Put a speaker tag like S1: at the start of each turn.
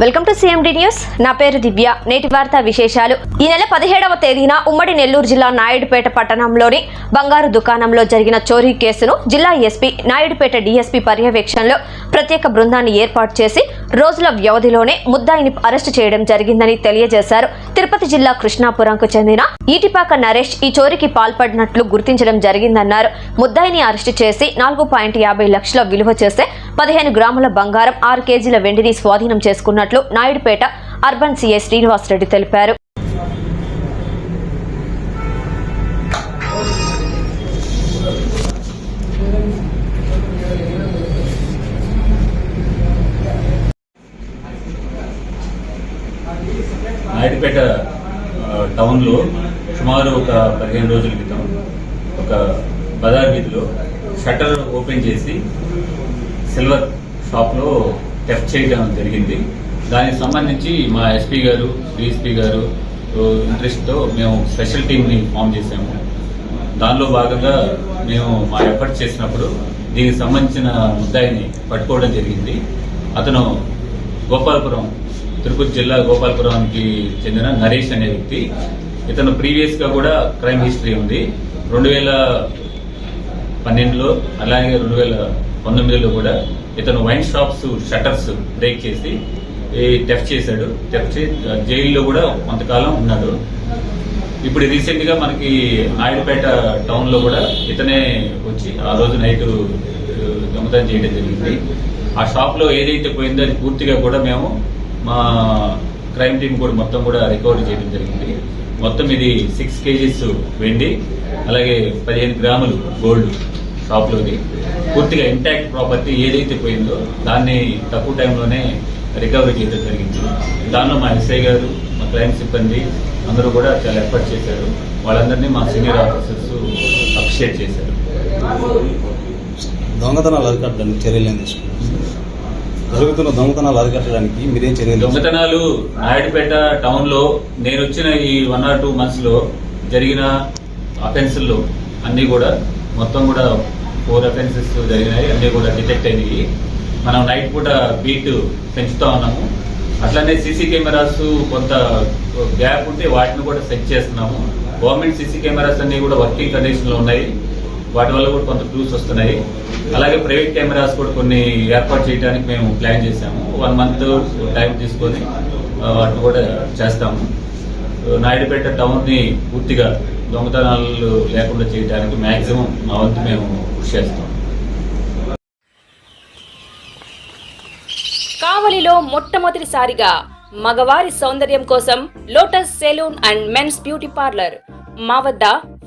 S1: Welcome to CMD news నా పేరు దివ్య. నేటి వార్తా విశేషాలు. ఈ నెల పదిహేడవ తేదీన ఉమ్మడి నెల్లూరు జిల్లా నాయుడుపేట పట్టణంలోని బంగారు దుకాణంలో జరిగిన చోరీ కేసును జిల్లా ఎస్పీ నాయుడుపేట డీఎస్పీ పర్యవేక్షణలో ప్రత్యేక బృందాన్ని ఏర్పాటు చేసి రోజుల వ్యవధిలోనే ముద్దాయిని అరెస్టు చేయడం జరిగిందని తెలియజేశారు. తిరుపతి జిల్లా కృష్ణాపురంకు చెందిన ఈటిపాక నరేష్ ఈ చోరీకి పాల్పడినట్లు గుర్తించడం జరిగిందన్నారు. ముద్దాయిని అరెస్టు చేసి నాలుగు పాయింట్ యాభై లక్షల విలువ చేసే పదిహేను గ్రాముల బంగారం ఆరు కేజీల వెండిని స్వాధీనం చేసుకున్నట్లు నాయుడుపేట అర్బన్ సీఐ శ్రీనివాసరెడ్డి తెలిపారు.
S2: నాయుడుపేట టౌన్లో సుమారు ఒక పదిహేను రోజుల క్రితం ఒక బజార్ వీధిలో షట్టర్ ఓపెన్ చేసి సిల్వర్ షాప్లో టెఫ్ట్ చేయడం జరిగింది. దానికి సంబంధించి మా ఎస్పీ గారు డిఎస్పీ గారు ఇంట్రెస్ట్తో మేము స్పెషల్ టీమ్ని ఫామ్ చేసాము దానిలో భాగంగా మేము మా ఎఫర్ట్ చేసినప్పుడు దీనికి సంబంధించిన ముద్దాయిని పట్టుకోవడం జరిగింది. అతను గోపాలపురం తిరుపతి జిల్లా గోపాలపురానికి చెందిన నరేష్ అనే వ్యక్తి. ఇతను ప్రీవియస్గా కూడా క్రైమ్ హిస్టరీ ఉంది. రెండు వేల పన్నెండులో అలాగే రెండు వేల పంతొమ్మిదిలో కూడా ఇతను వైన్ షాప్స్ షట్టర్స్ బ్రేక్ చేసి టెఫ్ చేశాడు. టెఫ్ చేసి జైల్లో కూడా కొంతకాలం ఉన్నాడు. ఇప్పుడు రీసెంట్గా మనకి నాయుడుపేట టౌన్లో కూడా ఇతనే వచ్చి ఆ రోజు నైట్ దొంగతనం చేయడం జరిగింది. ఆ షాప్లో ఏదైతే పోయిందో అది పూర్తిగా కూడా మేము మా క్రైమ్ టీం కూడా మొత్తం కూడా రికవరీ చేయడం జరిగింది. మొత్తం ఇది సిక్స్ కేజీస్ వెండి అలాగే పదిహేను గ్రాములు గోల్డ్ షాప్లోది పూర్తిగా ఇంటాక్ట్ ప్రాపర్టీ ఏదైతే పోయిందో దాన్ని తక్కువ టైంలోనే రికవరీ చేయడం జరిగింది. దానిలో మా ఎస్ఐ గారు మా క్రైమ్ సిబ్బంది అందరూ కూడా చాలా ఎఫర్ట్ చేశారు. వాళ్ళందరినీ మా సీనియర్ ఆఫీసర్స్ అప్రిషియేట్ చేశారు.
S3: దొంగతనాలు అరికట్టడానికి చర్యలు ఏం తీసుకున్నారు జరుగుతున్న దొంగతనాలు అరికట్టడానికి మీరేం చర్యలు
S2: దొంగతనాలు నాయుడుపేట టౌన్లో నేను వచ్చిన ఈ వన్ ఆర్ టూ మంత్స్లో జరిగిన అఫెన్సుల్లో అన్ని కూడా మొత్తం కూడా ఫోర్ అఫెన్సెస్ జరిగినాయి అన్ని కూడా డిటెక్ట్ అయినాయి. మనం నైట్ పూట బీట్ పెంచుతా ఉన్నాము. అట్లనే సీసీ కెమెరాస్ కొంత గ్యాప్ ఉంటే వాటిని కూడా సెట్ చేస్తున్నాము. గవర్నమెంట్ సీసీ కెమెరాస్ అన్ని కూడా వర్కింగ్ కండిషన్లో ఉన్నాయి. వాటి వల్ల కూడా కొంత క్లూస్ వస్తున్నాయి. అలాగే ప్రైవేట్ కెమెరాస్ కూడా కొన్ని ఏర్పాటు చేయడానికి మేము ప్లాన్ చేశాము. వన్ మంత్ టైం తీసుకొని వాటిని కూడా చేస్తాము. నాయుడుపేట టౌన్ని పూర్తిగా దొంగతనాలు లేకుండా చేయడానికి మ్యాక్సిమం మా వంతు మేము కృషి చేస్తాం.
S4: కావలిలో మొట్టమొదటిసారిగా మగవారి సౌందర్యం కోసం lotus salon and men's beauty parlour మా వద్ద